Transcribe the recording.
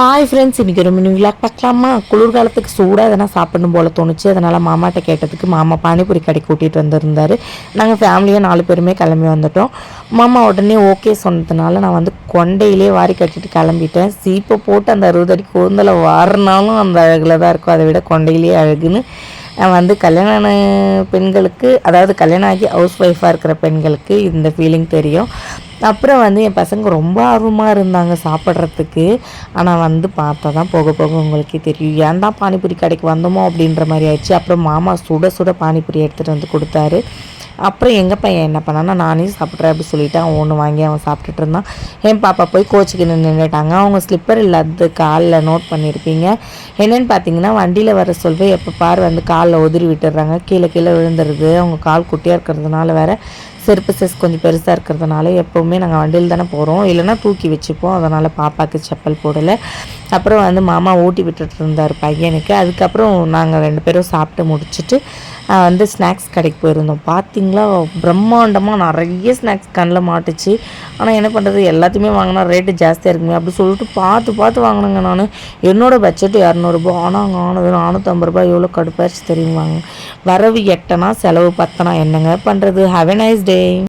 Hi friends இன்றைக்கி ஒரு mini vlog பார்க்கலாமா? குளிர்காலத்துக்கு சூடாக எதனா சாப்பிடணும் போல் தோணுச்சு. அதனால் மாமாட்ட கேட்டதுக்கு மாமா பானிபூரி கடைக்கு கூட்டிகிட்டு வந்திருந்தார். நாங்கள் ஃபேமிலியாக நாலு பேருமே கிளம்பி வந்துட்டோம். மாமா உடனே ஓகே சொன்னதுனால நான் வந்து கொண்டையிலே வாரி கட்டிட்டு கிளம்பிட்டேன். சீப்பை போட்டு அந்த அறுபது அடி கூந்தலை வாரினாலும் அந்த அழகில் தான் இருக்கும். அதை விட கொண்டையிலே அழகுன்னு. நான் வந்து கல்யாண பெண்களுக்கு அதாவது கல்யாணம் ஆகி ஹவுஸ் ஒய்ஃபாக இருக்கிற பெண்களுக்கு இந்த ஃபீலிங் தெரியும். அப்புறம் வந்து என் பசங்க ரொம்ப ஆர்வமாக இருந்தாங்க சாப்பிட்றதுக்கு. ஆனால் வந்து பார்த்தா தான் போக போக உங்களுக்கே தெரியும். ஏன் தான் பானிபூரி கடைக்கு வந்தோமோ அப்படின்ற மாதிரி ஆயிடுச்சு. அப்புறம் மாமா சுட சுட பானிபூரி எடுத்துகிட்டு வந்து கொடுத்தாரு. அப்புறம் எங்கள் பையன் என்ன பண்ணான்னா நானே சாப்பிட்றேன் அப்படி சொல்லிவிட்டு அவன் ஒன்று வாங்கி அவன் சாப்பிட்டுட்டு இருந்தான். என் பாப்பா போய் கோச்சிக்கு நின்றுட்டாங்க அவங்க ஸ்லிப்பர் இல்லாத காலில் நோட் பண்ணியிருப்பீங்க என்னென்னு பார்த்தீங்கன்னா வண்டியில் வர சொல்வே எப்போ பார் வந்து காலில் உதிரி விட்டுடுறாங்க. கீழே கீழே விழுந்துருது. அவங்க கால் குட்டியாக இருக்கிறதுனால வேற செருப்பு சைஸ் கொஞ்சம் பெருசாக இருக்கிறதுனால எப்போவுமே நாங்கள் வண்டியில் தானே போகிறோம் இல்லைன்னா தூக்கி வச்சுப்போம். அதனால் பாப்பாவுக்கு செப்பல் போடலை. அப்புறம் வந்து மாமா ஊட்டி விட்டுட்டு இருந்தார் பையனுக்கு. அதுக்கப்புறம் நாங்கள் ரெண்டு பேரும் சாப்பிட்டு முடிச்சுட்டு வந்து ஸ்நாக்ஸ் கடைக்கு போயிருந்தோம். பார்த்தீங்களா பிரம்மாண்டமாக நிறைய ஸ்நாக்ஸ் கண்ணில் மாட்டுச்சு. ஆனால் என்ன பண்ணுறது எல்லாத்தையுமே வாங்கினா ரேட்டு ஜாஸ்தியாக இருக்குமே. அப்படி சொல்லிட்டு பார்த்து பார்த்து வாங்கினேங்க நான். என்னோடய பட்ஜெட் இரநூறுபா ஆனால் அங்கே ஆனது நானூற்றம்பது ரூபாய். எவ்வளோ கடுப்பாச்சு தெரியுமாங்க. வரவு எட்டனா செலவு பத்தனா என்னங்க பண்ணுறது have a nice day Amém.